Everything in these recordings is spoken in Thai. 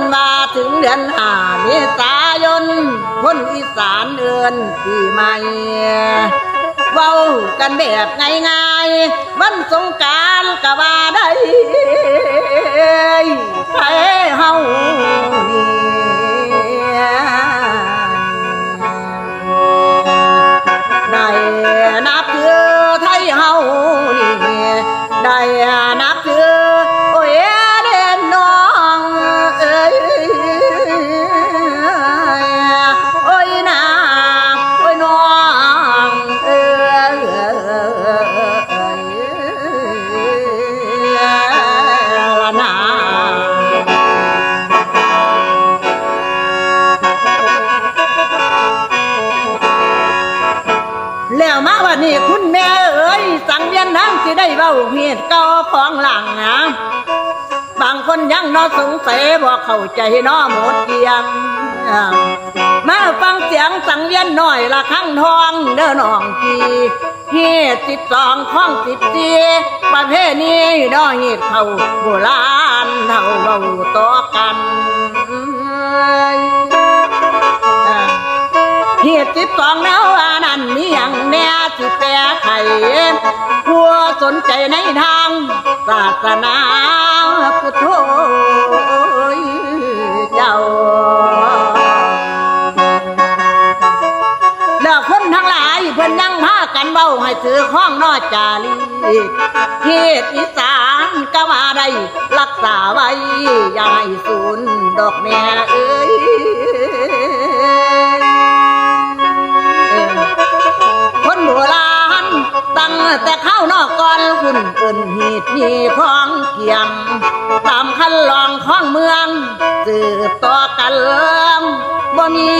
นมาถึงเดือนหาเมษายนคนอีสานเอินปีใหม่เว้ากันแบบง่ายๆวันสงการกะว่าได้ไผเฮานี่ เข้าใจน้อหมดเกียง มาฟังเสียงสังเวียนหน่อยละครั้งทองเด้อน้องพีเหตุสิบสองข้องสิบสีประเภทนี้ดอเหตุเขาโบราณเท่าเบาต่อกันเหตุสิบสองแล้วอันนั้นมีอย่างแน่สิแปรไข่ผู้สนใจในทางศาสนาพุทโธ เบ้าให้ถือข้องนอจารีเหตุอีสานก็ว่าได้รักษาไว้อย่าให้สูญดอกแม่เอ้ยคนโบราณตั้งแต่เข้านอกก่อนคุณเอินหีดมีของเกียมตามคันลองของเมือง สืบต่อกันเริ่มบ่มี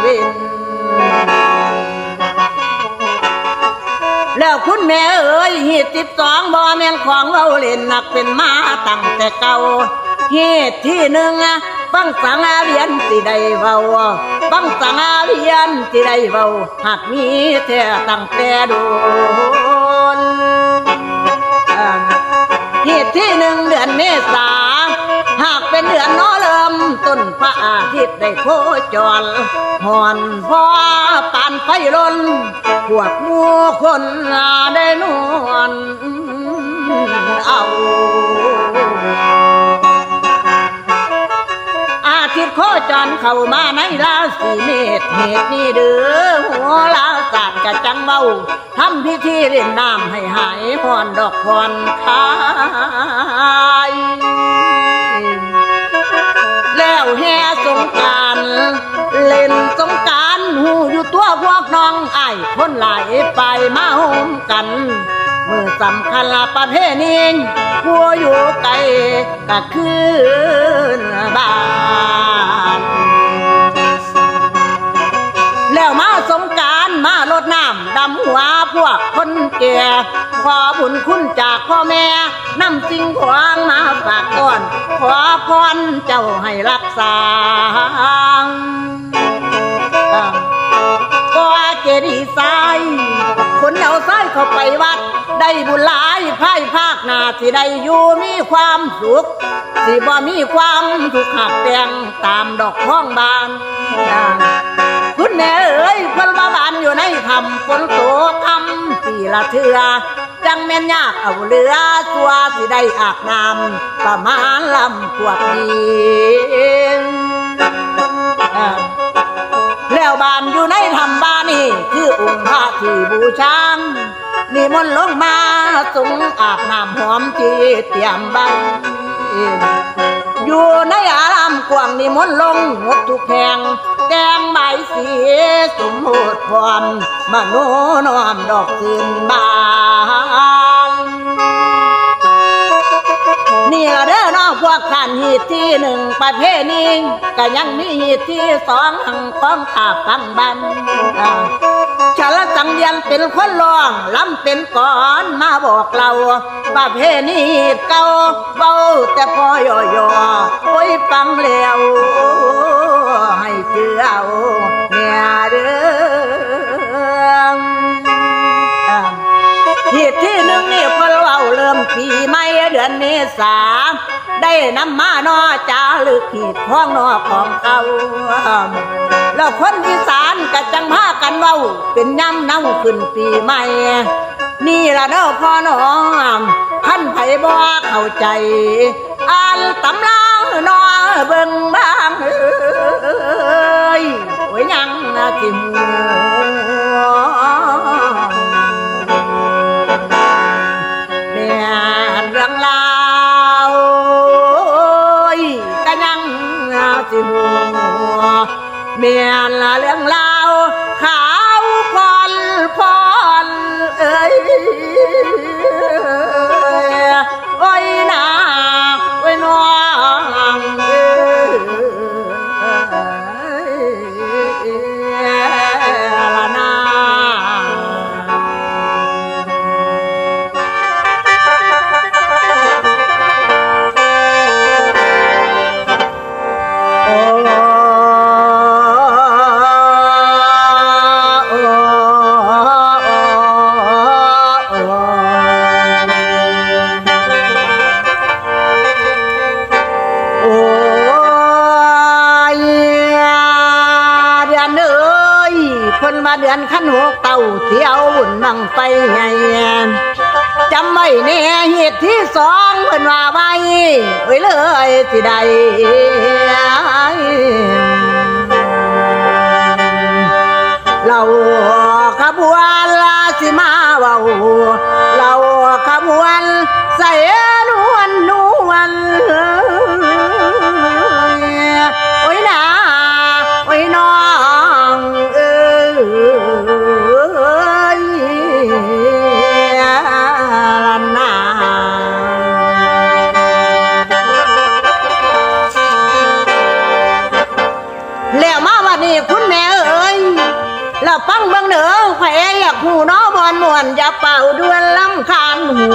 เว้น แล้วคุณแม่เอ๋ยเหตุสิบสองบ่แม่นของเราเล่นนักเป็นมาตั้งแต่เก่าเหตุที่หนึ่งอะฟังสังอาเรียนสิได้เบาฟังสังอาเรียนสิได้เบาหากมีแท้ตั้งแต่โดนเหตุที่หนึ่งเดือนเมษาหากเป็นเดือนน้อเริ่ม ต้นพระอาทิตย์ได้โคจรหอนพอปานไฟลนพวกมูคนได้นวลเอาอาทิตย์โคจรเข้ามาในราศีเมษเหตุนี้เด้อหัวลาศาสตร์กะจังเบาทำพิธีเล่นน้ำให้หายพรดอกพรคาย แล้วแห่สงการเล่นสงการหูอยู่ตัวพวกน้องไอ้คนหลายไปมาโฮมกันเมื่อสำคัญละประเพณีผัวอยู่ไกลก็คืนบ้านำดำหัวพวกคนแก่ขอบุญคุณจากพ่อแม่นำสิ่งของมาฝากก่อน ขอพรเจ้าให้รักษาก็เจดีย์ทรายคนเอาทรายเข้าไปวัด ได้บุญหลายภายภาคนาที่ได้อยู่มีความสุขสิบ่มีความทุกข์หักแตงตามดอกห้องบานคุณแม่เอ้ยคน มาบานอยู่ในคำฝนตกคำปีละเทือ จังแม่นยากเอาเรือสัวสิได้อาบน้ำประมาณลำพวกนี้เอ่อแล้วบานอยู่ในธรรมบ้านนี่คือองค์พระที่บูชานิมนลงมาสูงอาบน้ำหอมที่เตรียมบ้านอยู่ในอารามกว้างนิมนลงหมดทุกแห่ง แดงใบสีสมโหดพรมโนน้อมดอกคืนบานนี่ละเด้อน้องพวกท่านหีดที่หนึ่งประเภทนี้ก็ยังมีหีดที่สองหังของขาฟังบันอ่าชาละสังเวียนเป็นคนร้องลำเป็นก่อนมาบอกเราประเพณีเก่าเบาแต่พอย่อยอๆโอ้ยฟังแล้ว เจือเอาเนี่ยเด้ออ่าเหตุที่หนึ่งนี่เพนเราเริ่มปีใหม่เดือนเมษาได้นำมานอจาลึกหีดข้องนอของเขาแล้วคนอีสานก็จังพากันเว้าเป็นย้ำเน่าขึ้นปีใหม่ นี่ละเด้อพ่อน้องท่านไผบ่เข้าใจ อ่านตำราน้อเบิ่งบ้าง เอ้ยเลยที่ใดเราขบวนลาสิมาเว้าเราขบวนใส่ วันนี้คุณแม่เอ้ยแล้วฟังเบิ่งเด้อแผอยากหูน้อบอนมวนอย่าเป่าดวนลำคาญหู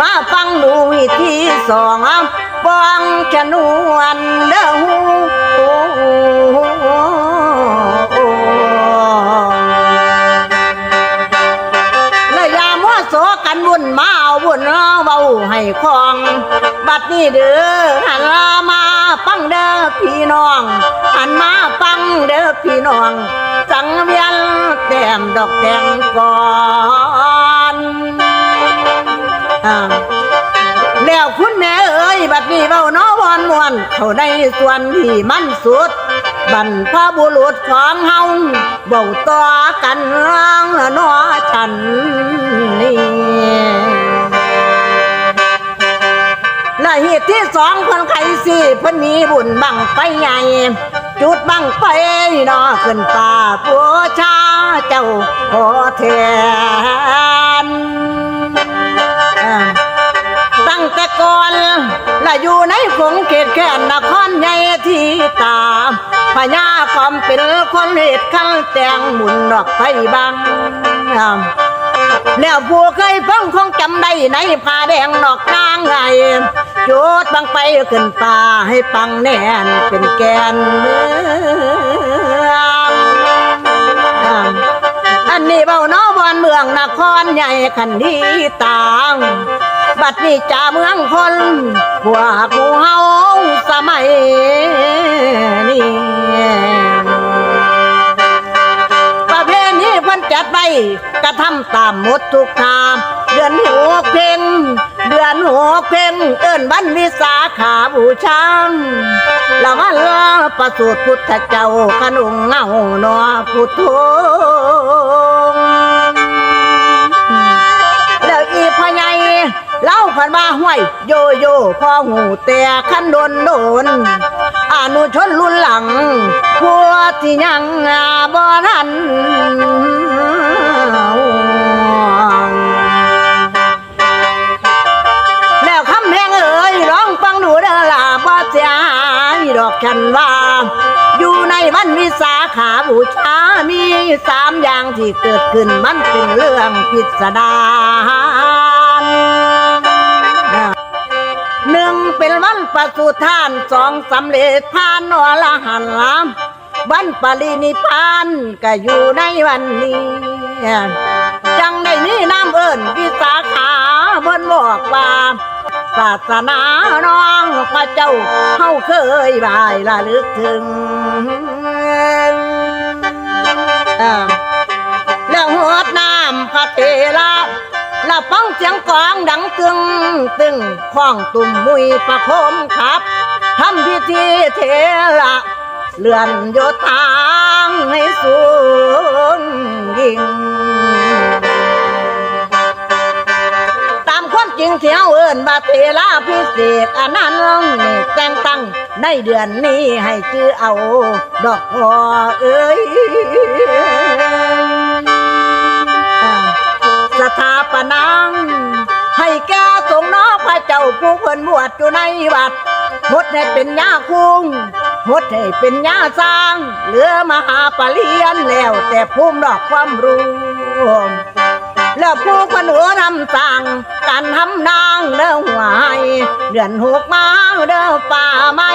มาฟังดูวิธีสองปองชนวนเด้อหู ให้คลอง บัดนี้เด้อหันลามาฟังเด้อพี่น้อง หันมาฟังเด้อพี่น้อง สังเวียนแต้มดอกแดงก่อนอ่าแล้วคุณแม่เอ้ยบัดนี้เบาน้อวอนมวนเข้าในส่วนที่มันสุดบรรพบุรุษของเฮาเบาต่อกันร้องนอฉันนี่ และเหตุที่สองเพิ่นไขสิเพิ่นมีบุญบังไฟใหญ่ จุดบังไฟนอขึ้นป่าผัวชาเจ้าขอแทนอ่าตั้งแต่ก่อนและอยู่ในฝงเขตแค่นนครใหญ่ที่ตาพญาความเป็นคนเหตุขั้นแต่งหมุนดอกไฟบัง แล้วผู้เคยฟังคงจำได้ในผ้าแดงนอกนางไงจุดบังไปขึ้นป่าให้ปังแน่นเป็นแกนเมืองอันนี้เบาน้อบอนเมืองนครใหญ่ขันดีต่าง บัดนี้จ่าเมืองคนพวกผู้เฮาสมัยนี้ จัดไว้กระทำตามหมดทุกทาม เดือนหัวเพ่งเดือนหัวเพ่งเอิ้นวันวิสาขาบูชาละวันละประสูติพุทธเจ้าขนุงเงาหนอพุทโธแล้วอีพอใหญ่เล่าพันว่าห้วยโยโย่พอหูแต่ขันโดนโดน อนุชนรุ่นหลังพัวที่ยังบ่ทันแล้วคำแพงเอ๋ยร้องฟังดูเด้อล่ะบ่เสียหายดอกฉันว่าอยู่ในวันวิสาขาบูชา มีสามอย่างที่เกิดขึ้นมันเป็นเรื่องพิสดาร เป็นวันประสูท่านสองสำเร็จพานอรหันลามวันปรินิพานก็อยู่ในวันนี้ จังได้มีน้ำเอิญวิสาขาเพิ่นบอกว่าศาสนาน้องพระเจ้าเฮาเคยบายละลึกถึงแล้วหัวน้ำพระเทระ ล้วฟังเสียงกองดังตึงตึงข้องตุ่มมุยประโคมครับทำพิธีเทระเลื่อนโยธางให้สูงยิง ตามความจริงเที่เฮาเอินบาเทลาพิเศษอันนั้นนี่แต่งตั้งในเดือนนี้ให้ชื่อเอา ดอกพอเอ้ย ผู้เพิ่นบวชอยู่ในวัดหดให้เป็นญาคุงหดให้เป็นญาสร้าง เหลือมหาปรริญญาแล้ว แต่ภูมิดอกความรู้แล้วผู้คนหัวทำสั่งการทำนางเด้อหวให้เดือนหกมาเด้อป่าไม้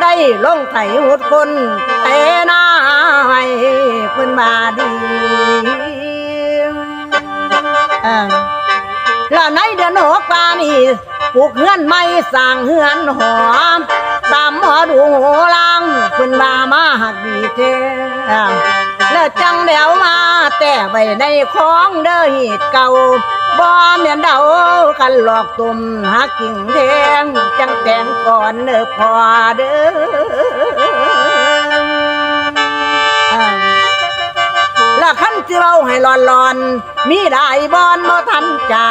ได้ลงไถหุดคนเตนาให้เพิ่นมาดีแล้วในเดือนหกป่านี่ ปลูกเฮือนไม้สร้างเฮือนหอม ตามหมอดูโหลังเพิ่นว่ามาหักดีเท่แล้วจังเดียวมาแต่ไว้ในของเด้อหีดเก่าบ่แม่นเดากันหลอกตุ่มหักกิ่งแทงจังแต่งก่อนเด้อพอเด้อละขั้นเว้าให้หลอนหลอนๆมีได้บอนบ่ทันจ่า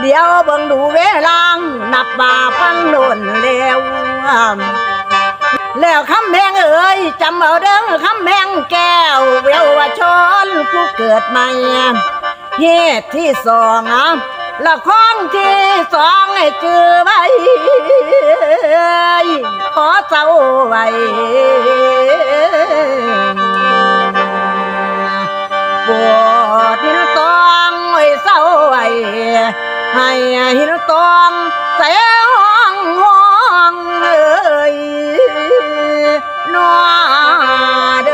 เดี๋ยวเบิ่งดูเวลางนับบาฟังโดนแล้วแล้วคำแพงเอ้ยจำเอาเด้อคำแพงแก้วเวลวชนผู้เกิดใหม่เหตุที่สองอะละครที่สองให้จือไว้ขอเจ้าไว้ปวดหินตองไว้เศร้าไว้ ให้หินตองใส่ห้องห้องเอ้ยนัวเด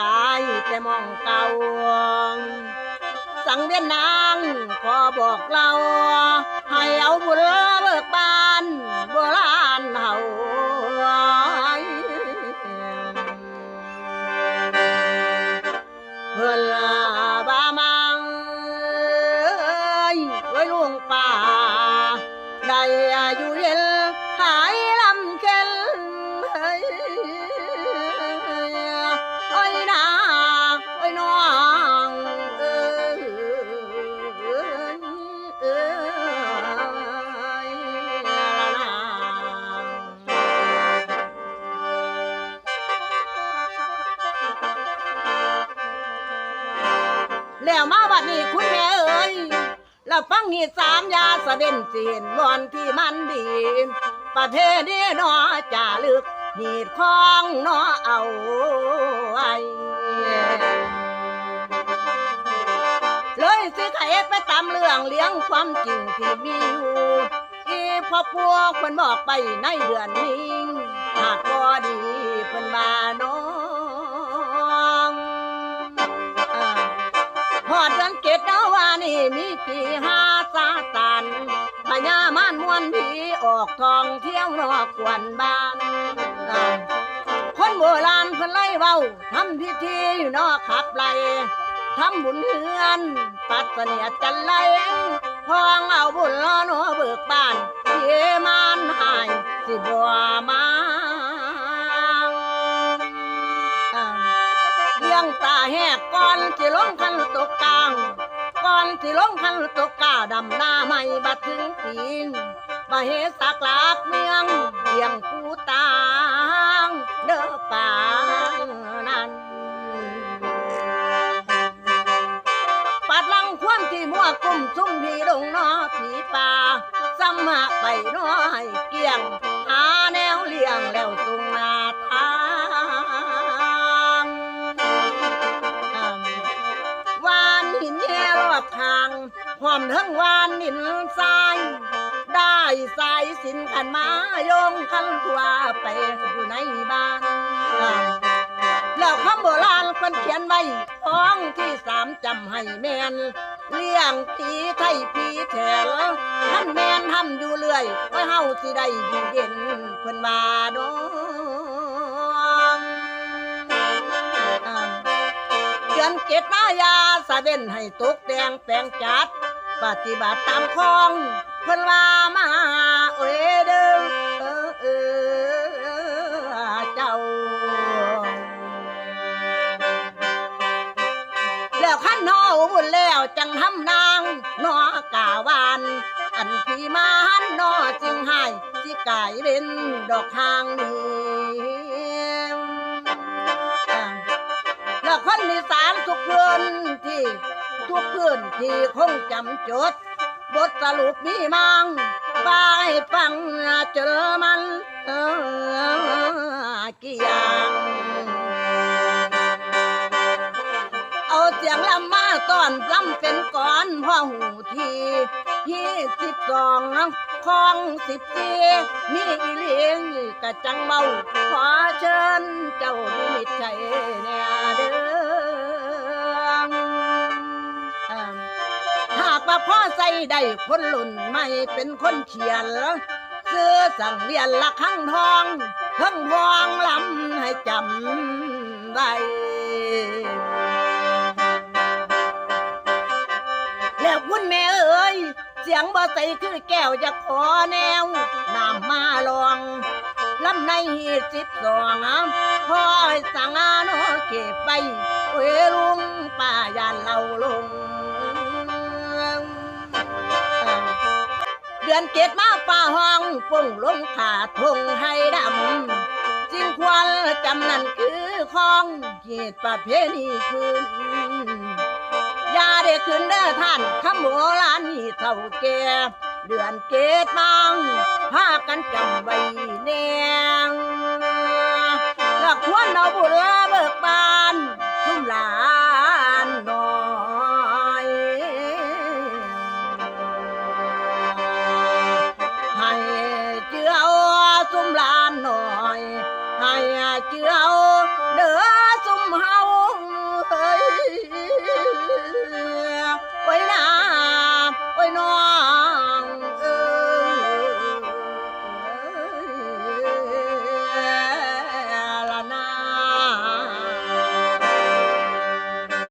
กายแต่มองเก่า สังเวียนนางขอบอกเรา ให้เอาบุญเบิกบานโบราณเฮา สะเด็นจีนวอนที่มันดี ประเทศนี้นอจ่าลึกหีดของนอเอาไว้เลยสิไขไปตามเรื่องเลี้ยงความจริงที่มีอยู่ อีพ่อพวกเพิ่นบอกไปในเดือนนี้หากพอดีเพิ่นมาน้องอ่าหอเดือนเกตดาวานี่มีปีห้าซาตัน ญามานมวนผีออกทองเที่ยวนอกกวนบ้านคนโบราณเพิ่นไล่เว้าทำพิธีอยู่นอกขับไล่ทำบุญเฮือน ปัดเสนียดจันไลพองเอาบุญล้อหนัวเบิกบ้านเยมานหายสิบัวมาเลี้ยงตาแหกก่อนสิลงคันตกกลาง ก่อนสิลงคันตกกาดำหน้าไม่บัดถึงปีนมาเฮสักลากเมียงเลี้ยงผู้ตางเด้อป่านั้นปัดลังความที่มัวกุ้มซุ่มพี่ดงนอผีป่าซ้ำมาไปน้อยเกี่ยงหาแนวเลี้ยงแล้ว หอมทั้งวานหินทราย ได้สายสินขันมาโยงคันทั่วไปอยู่ในบ้าน แล้วคำโบราณคนเขียนไว้ของที่สามจำให้แมนเลี้ยงผีไทยผีแถลท่านแมนทำอยู่เรื่อยไว้เฮาสิได้อยู่เย็นเพิ่นว่าดองเดือนเกตมายาสะเด่นให้ตกแดงแปลงจัด ปฏิบัติตามคองเพิ่นว่ามาเอ้ยเด้อเออเจ้า แล้วขั้นนอบุญแล้วจังทำนางนอกาวานอันพี่มาหันนอจึงให้สิกายเป็นดอกทางนี้แล้วคนอีสานทุกพื้นที่ ทุกพื้นที่คงจำจด บทสรุปมีมังบายฟังเจอมันเออกี่อย่างเอาเสียงลำมาตอนลำเป็นก่อนพ่อหูทียี่สิบสองของสิบสีมีอีเลี้ยงกะจังเมาขอเชิญเจ้ามิตรใจเนี่ยเด้อ ว่าพ่อใส่ได้คนหลุ่นไม่เป็นคนเขียนซื้อสั่งเรียนละครั้งทองเพิ่งพองลำให้จำไว้แล้วคุณแม่เอ้ยเสียงบ่ใสคือแก้วจะขอแนวน้ำมาลองลำในหีสิบสองพอสั่งอาโนเก็บไปเวลุงป้ายานเราลง เดือนเกตมาป่าห้องปุ่งลงขาทงให้ดำสิ่งควรจำนั่นคือของเหตุประเพณีคืนยาได้ขึ้นเด้อท่านคำโบรานีเท่าแก่เดือนเกตมังพากันจำไว้แนงแล้วควรเอาบุญเบิกบานทุ่มหลา